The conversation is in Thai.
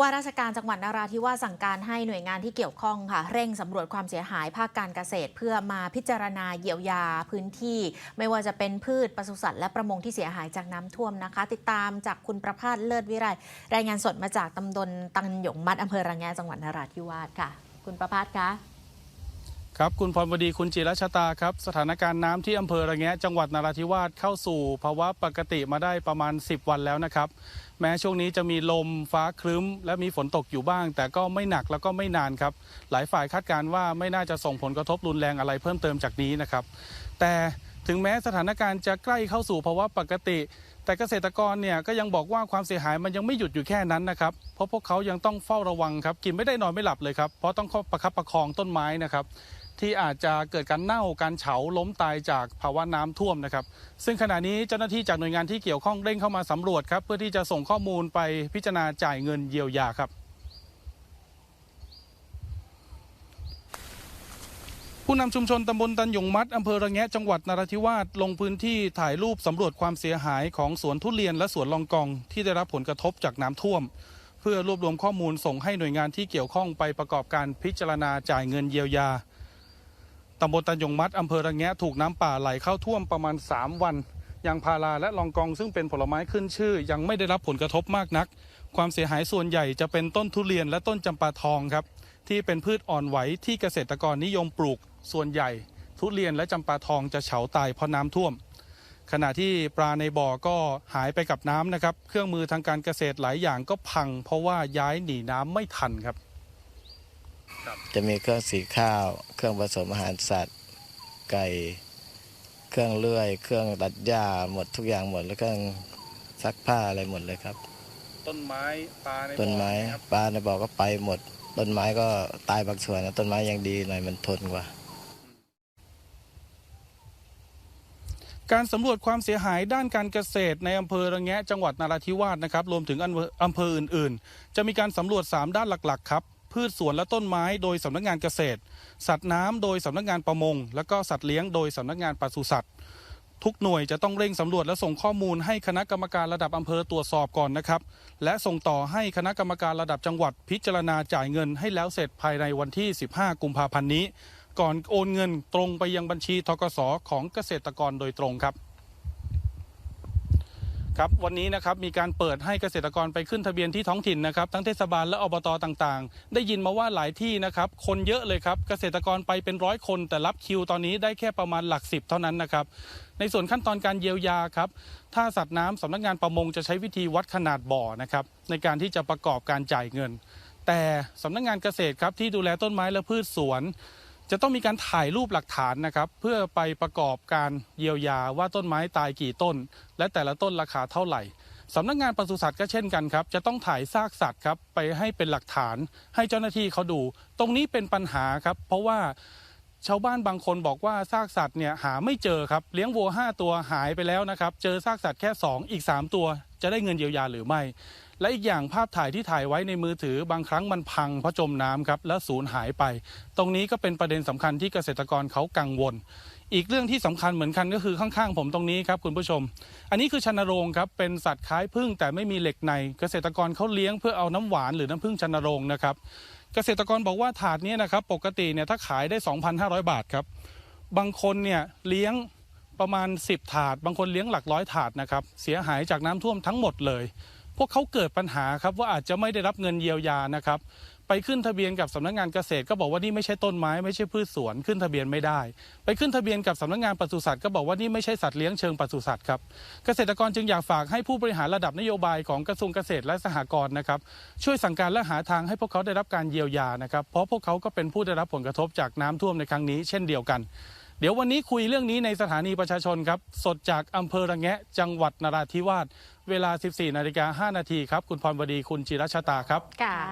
ว่าราชการจังหวัดนราธิวาสสั่งการให้หน่วยงานที่เกี่ยวข้องค่ะ เร่งสำรวจความเสียหายภาคการเกษตร เพื่อมาพิจารณาเยียวยาพื้นที่ ไม่ว่าจะเป็นพืชปศุสัตว์และประมงที่เสียหายจากน้ำท่วมนะคะ ติดตามจากคุณประพาสเลิศวิไลรายงานสดมาจากตำบลตังหยงมัดอำเภอระแงจังหวัดนราธิวาสค่ะ คุณประพาสคะ ครับคุณพรบดีคุณจิรชตาครับ สถานการณ์น้ำที่อำเภอระแงะจังหวัดนราธิวาสเข้าสู่ภาวะปกติมาได้ประมาณ 10 วันแล้วนะครับ แม้ช่วงนี้จะมีลมฟ้าครึ้ม และมีฝนตกอยู่บ้าง แต่ก็ไม่หนักแล้วก็ไม่นานครับ หลายฝ่ายคาดการณ์ว่าไม่น่าจะส่งผลกระทบรุนแรงอะไรเพิ่มเติมจากนี้นะครับ แต่ ถึงแม้สถานการณ์จะใกล้เข้าสู่ภาวะปกติ แต่เกษตรกรเนี่ยก็ยังบอกว่าความเสียหายมันยังไม่หยุดอยู่แค่นั้นนะครับ เพราะพวกเขายังต้องเฝ้าระวังครับ กินไม่ได้นอนไม่หลับเลยครับ เพราะต้องประคับประคองต้นไม้นะครับ ที่อาจจะเกิดการเน่าการเฉาล้มตายจากภาวะน้ำท่วมนะครับ ซึ่งขณะนี้เจ้าหน้าที่จากหน่วยงานที่เกี่ยวข้องเร่งเข้ามาสำรวจครับเพื่อที่จะส่งข้อมูลไปพิจารณาจ่ายเงินเยียวยาครับ ผู้นำชุมชนตำบลตันยงมัดอำเภอระแงะจังหวัดนราธิวาสลงพื้นที่ถ่ายรูปสำรวจความเสียหายของสวนทุเรียนและสวนลองกองที่ได้รับผลกระทบจากน้ำท่วม เพื่อรวบรวมข้อมูลส่งให้หน่วยงานที่เกี่ยวข้องไปประกอบการพิจารณาจ่ายเงินเยียวยาตำบลตันยงมัดอำเภอระแงะถูกน้ำป่าไหลเข้าท่วมประมาณ 3 วันยางพาราและลองกองซึ่งเป็นผลไม้ขึ้นชื่อ ยังไม่ได้รับผลกระทบมากนัก ความเสียหายส่วนใหญ่จะเป็นต้นทุเรียนและต้นจำปาทองครับ ที่เป็นพืชอ่อนไหวที่เกษตรกรนิยมปลูกส่วนใหญ่ ทุเรียนและจำปาทองจะเฉาตายเพราะน้ำท่วม ขณะที่ปลาในบ่อก็หายไปกับน้ำนะครับ เครื่องมือทางการเกษตรหลายอย่างก็พัง เพราะว่าย้ายหนีน้ำไม่ทันครับ จะมีเครื่องสีข้าว เครื่องผสมอาหารสัตว์ ไก่ เครื่องเลื่อย เครื่องตัดหญ้าหมดทุกอย่างหมดแล้วเครื่องซักผ้าอะไรหมดเลยครับ ต้นไม้ปลาในต้นไม้ปลาในบ่อก็ไปหมด ต้นไม้ก็ตายบางส่วนนะต้นไม้ยังดีหน่อยมันทนกว่า การสำรวจความเสียหายด้านการเกษตรในอำเภอระแงะจังหวัดนราธิวาสนะครับรวมถึงอำเภออำเภออื่น ๆ จะมีการสำรวจ 3 ด้านหลัก ๆ ครับ พืชสวนและต้นไม้โดยสำนักงานเกษตร สัตว์น้ำโดยสำนักงานประมง และก็สัตว์เลี้ยงโดยสำนักงานปศุสัตว์ ทุกหน่วยจะต้องเร่งสำรวจและส่งข้อมูลให้คณะกรรมการระดับอำเภอตรวจสอบก่อนนะครับ และส่งต่อให้คณะกรรมการระดับจังหวัดพิจารณาจ่ายเงินให้แล้วเสร็จภายในวันที่ 15 กุมภาพันธ์นี้ ก่อนโอนเงินตรงไปยังบัญชีทกสของเกษตรกรโดยตรงครับ ครับวันนี้นะครับมีการเปิดให้เกษตรกรไปขึ้นทะเบียนที่ท้องถิ่นนะครับทั้งเทศบาลและอบตต่างๆ ได้ยินมาว่าหลายที่นะครับคนเยอะเลยครับเกษตรกรไปเป็นร้อยคน แต่รับคิวตอนนี้ได้แค่ประมาณหลักสิบเท่านั้นนะครับในส่วนขั้นตอนการเยียวยาครับถ้าสัตว์น้ำสำนักงานประมงจะใช้วิธีวัดขนาดบ่อนะครับในการที่จะประกอบการจ่ายเงิน แต่สำนักงานเกษตรครับที่ดูแลต้นไม้และพืชสวน จะต้องมีการถ่ายรูปหลักฐานนะครับ เพื่อไปประกอบการเยียวยาว่าต้นไม้ตายกี่ต้น และแต่ละต้นราคาเท่าไหร่สำนักงานปศุสัตว์ก็เช่นกันครับ จะต้องถ่ายซากสัตว์ครับไปให้เป็นหลักฐาน ให้เจ้าหน้าที่เขาดู ตรงนี้เป็นปัญหาครับ เพราะว่าชาวบ้านบางคนบอกว่าซากสัตว์เนี่ยหาไม่เจอครับ เลี้ยงวัวห้าตัวหายไปแล้วนะครับ เจอซากสัตว์แค่สองอีกสามตัว จะได้เงินเยียวยาหรือไม่ และอีกอย่างภาพถ่ายที่ถ่ายไว้ในมือถือบางครั้งมันพังเพราะจมน้ำครับแล้วสูญหายไป ตรงนี้ก็เป็นประเด็นสำคัญที่เกษตรกรเขากังวล อีกเรื่องที่สำคัญเหมือนกันก็คือข้างๆ ผมตรงนี้ครับคุณผู้ชม อันนี้คือชันโรงครับเป็นสัตว์คล้ายพึ่งแต่ไม่มีเหล็กใน เกษตรกรเขาเลี้ยงเพื่อเอาน้ำหวานหรือน้ำพึ่งชันโรงนะครับเกษตรกรบอกว่าถาดนี้นะครับปกติเนี่ยถ้าขายได้ 2,500 บาทครับบางคนเนี่ยเลี้ยงประมาณ 10 ถาด บางคนเลี้ยงหลักร้อยถาดนะครับเสียหายจากน้ำท่วมทั้งหมดเลย วกเขาเกิดปัญหาครับว่าอาจจะไม่ได้รับเงินเยียวยานะครับ ไปขึ้นทะเบียนกับสำนักงานเกษตรก็บอกว่านี่ไม่ใช่ต้นไม้ไม่ใช่พืชสวนขึ้นทะเบียนไม่ได้ ไปขึ้นทะเบียนกับสำนักงานปศุสัตว์ก็บอกว่านี่ไม่ใช่สัตว์เลี้ยงเชิงปศุสัตว์ครับเกษตรกรจึงอยากฝากให้ผู้บริหารระดับนโยบายของกระทรวงเกษตรและสหกรณ์นะครับช่วยสั่งการและหาทางให้พวกเขาได้รับการเยียวยานะครับ เพราะพวกเขาก็เป็นผู้ได้รับผลกระทบจากน้ำท่วมในครั้งนี้ เช่นเดียวกัน เดี๋ยววันนี้คุยเรื่องนี้ในสถานีประชาชนครับ สดจากอำเภอระแงะ จังหวัดนราธิวาสเวลา 14นาฬิกา5นาทีครับ คุณพรวดีคุณจิรชตาครับ